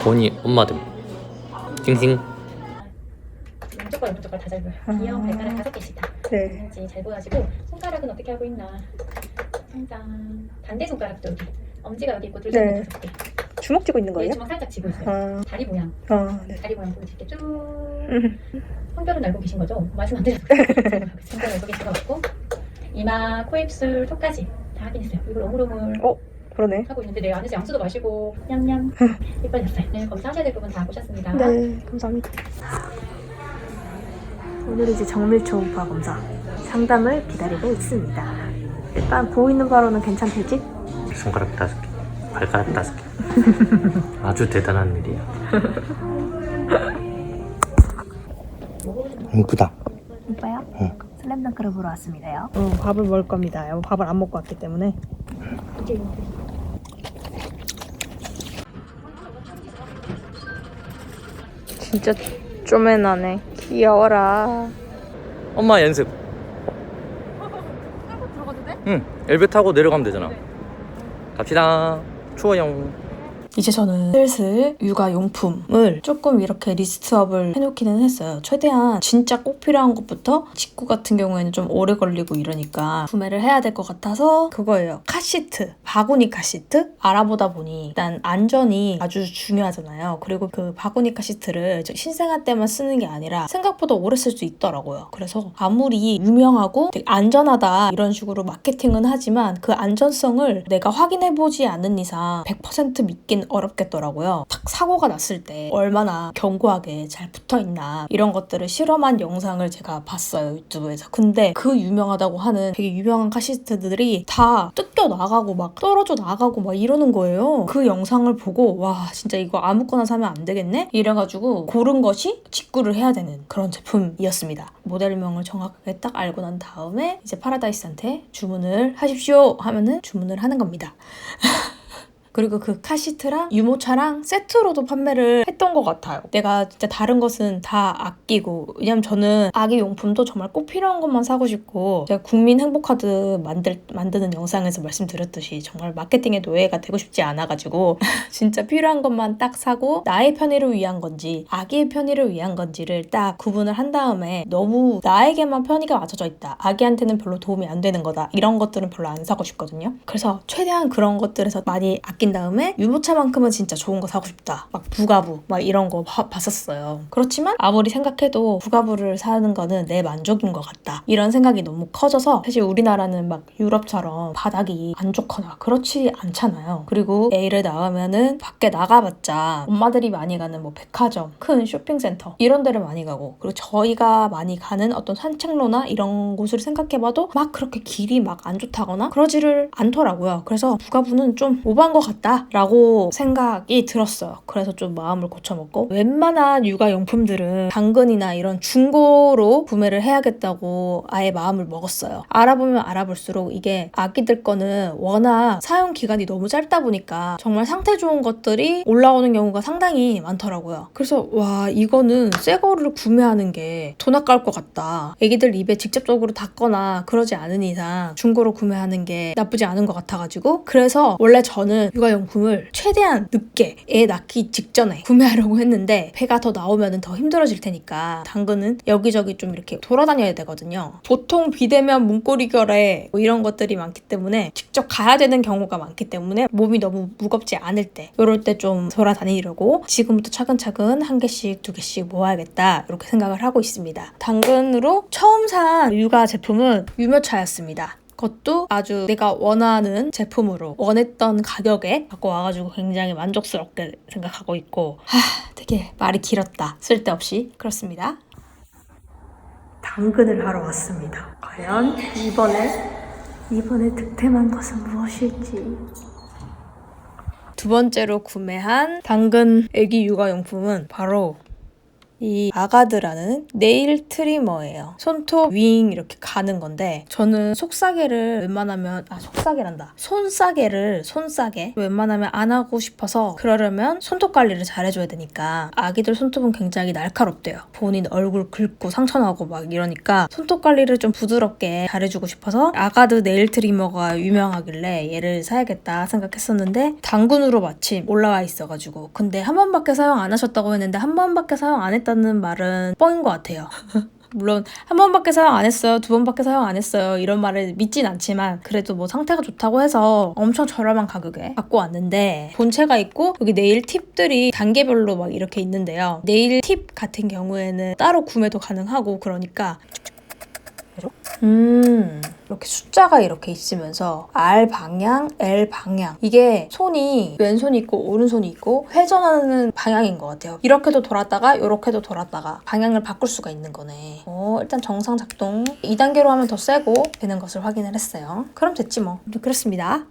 본이 엄마들 싱싱 왼쪽과 오른쪽과 다 잘 보여요. 귀여운 발가락 다섯 개씩 다. 네. 이제 잘 보여지고 손가락은 어떻게 하고 있나? 짠. 반대 손가락도 여기. 엄지가 여기 있고 둘째 네. 다섯 개. 주먹 쥐고 있는 네, 거예요? 주먹 살짝 쥐고 있어요. 아, 다리 모양, 아, 네. 다리 모양 보여줄게 쭉. 음. 성별은 알고 계신 거죠? 말씀 안 드려도 성별 알고 계신 것 같고 이마, 코, 입술, 턱까지 다 확인했어요. 이걸 오물오물 어, 그러네. 하고 있는데 내 안에서 양수도 마시고 냠냠 예뻐졌어요. 네, 검사하셔야 될 부분 다 보셨습니다. 네, 감사합니다. 오늘 이제 정밀 초음파 검사 상담을 기다리고 있습니다. 일단 보이는 바로는 괜찮대지? 손가락 다섯 개 발가락 다섯 개 아주 대단한 일이야 이쁘다 오빠요? 응. 슬램덩크를 보러 왔습니다요. 응, 밥을 먹을 겁니다. 밥을 안 먹고 왔기 때문에. 진짜 쪼매나네. 귀여워라. 엄마 연습. 응 엘베 타고 내려가면 되잖아. 갑시다. 추워용 이제 저는 슬슬 육아용품을 조금 이렇게 리스트업을 해놓기는 했어요. 최대한 진짜 꼭 필요한 것부터 직구 같은 경우에는 좀 오래 걸리고 이러니까 구매를 해야 될 것 같아서 그거예요. 카시트, 바구니 카시트 알아보다 보니 일단 안전이 아주 중요하잖아요. 그리고 그 바구니 카시트를 저 신생아 때만 쓰는 게 아니라 생각보다 오래 쓸 수 있더라고요. 그래서 아무리 유명하고 되게 안전하다 이런 식으로 마케팅은 하지만 그 안전성을 내가 확인해보지 않는 이상 100% 믿긴 어렵겠더라고요. 탁 사고가 났을 때 얼마나 견고하게 잘 붙어 있나 이런 것들을 실험한 영상을 제가 봤어요 유튜브에서. 근데 그 유명하다고 하는 되게 유명한 카시트들이 다 뜯겨 나가고 막 떨어져 나가고 막 이러는 거예요. 그 영상을 보고 와 진짜 이거 아무거나 사면 안 되겠네 이래가지고 고른 것이 직구를 해야 되는 그런 제품이었습니다. 모델명을 정확하게 딱 알고 난 다음에 이제 파라다이스한테 주문을 하십시오 하면은 주문을 하는 겁니다. 그리고 그 카시트랑 유모차랑 세트로도 판매를 했던 것 같아요. 내가 진짜 다른 것은 다 아끼고 왜냐면 저는 아기 용품도 정말 꼭 필요한 것만 사고 싶고 제가 국민 행복카드 만들, 만드는 영상에서 말씀드렸듯이 정말 마케팅의 노예가 되고 싶지 않아가지고 진짜 필요한 것만 딱 사고 나의 편의를 위한 건지 아기의 편의를 위한 건지를 딱 구분을 한 다음에 너무 나에게만 편의가 맞춰져 있다. 아기한테는 별로 도움이 안 되는 거다. 이런 것들은 별로 안 사고 싶거든요. 그래서 최대한 그런 것들에서 많이 아낀 다음에 유모차만큼은 진짜 좋은 거 사고 싶다. 막 부가부 막 이런 거 봐- 봤었어요. 그렇지만 아무리 생각해도 부가부를 사는 거는 내 만족인 것 같다. 이런 생각이 너무 커져서 사실 우리나라는 막 유럽처럼 바닥이 안 좋거나 그렇지 않잖아요. 그리고 A를 나가면은 밖에 나가봤자 엄마들이 많이 가는 뭐 백화점, 큰 쇼핑센터 이런 데를 많이 가고 그리고 저희가 많이 가는 어떤 산책로나 이런 곳을 생각해봐도 막 그렇게 길이 막 안 좋다거나 그러지를 않더라고요. 그래서 부가부는 좀 오버한 것같 다라고 생각이 들었어요. 그래서 좀 마음을 고쳐먹고 웬만한 육아용품들은 당근이나 이런 중고로 구매를 해야겠다고 아예 마음을 먹었어요. 알아보면 알아볼수록 이게 아기들 거는 워낙 사용 기간이 너무 짧다 보니까 정말 상태 좋은 것들이 올라오는 경우가 상당히 많더라고요. 그래서 와 이거는 새 거를 구매하는 게 돈 아까울 것 같다. 애기들 입에 직접적으로 닿거나 그러지 않은 이상 중고로 구매하는 게 나쁘지 않은 것 같아가지고 그래서 원래 저는 육아용품을 최대한 늦게 애 낳기 직전에 구매하려고 했는데 배가 더 나오면 더 힘들어질 테니까 당근은 여기저기 좀 이렇게 돌아다녀야 되거든요. 보통 비대면 문고리 결에 뭐 이런 것들이 많기 때문에 직접 가야 되는 경우가 많기 때문에 몸이 너무 무겁지 않을 때 이럴 때 좀 돌아다니려고 지금부터 차근차근 한 개씩 두 개씩 모아야겠다 이렇게 생각을 하고 있습니다. 당근으로 처음 산 육아 제품은 유모차였습니다. 그것도 아주 내가 원하는 제품으로 원했던 가격에 갖고 와가지고 굉장히 만족스럽게 생각하고 있고 하 되게 말이 길었다. 쓸데없이 그렇습니다. 당근을 하러 왔습니다. 과연 이번에 이번에 득템한 것은 무엇일지. 두 번째로 구매한 당근 애기 육아용품은 바로 이 아가드라는 네일 트리머예요. 손톱 윙 이렇게 가는 건데 저는 속싸개를 웬만하면 아 속싸개란다. 손싸개를 손싸개 웬만하면 안 하고 싶어서 그러려면 손톱 관리를 잘해줘야 되니까 아기들 손톱은 굉장히 날카롭대요. 본인 얼굴 긁고 상처 나고 막 이러니까 손톱 관리를 좀 부드럽게 잘해주고 싶어서 아가드 네일 트리머가 유명하길래 얘를 사야겠다 생각했었는데 당근으로 마침 올라와 있어가지고 근데 한 번밖에 사용 안 하셨다고 했는데 한 번밖에 사용 안 했다 는 말은 뻥인 것 같아요. 물론 한 번밖에 사용 안 했어요, 두 번밖에 사용 안 했어요 이런 말을 믿진 않지만 그래도 뭐 상태가 좋다고 해서 엄청 저렴한 가격에 갖고 왔는데 본체가 있고 여기 네일 팁들이 단계별로 막 이렇게 있는데요. 네일 팁 같은 경우에는 따로 구매도 가능하고 그러니까 음, 이렇게 숫자가 이렇게 있으면서 R 방향, L 방향. 이게 손이 왼손이 있고 오른손이 있고 회전하는 방향인 것 같아요. 이렇게도 돌았다가 이렇게도 돌았다가 방향을 바꿀 수가 있는 거네. 어, 일단 정상 작동. 2단계로 하면 더 세고 되는 것을 확인을 했어요. 그럼 됐지 뭐. 그렇습니다.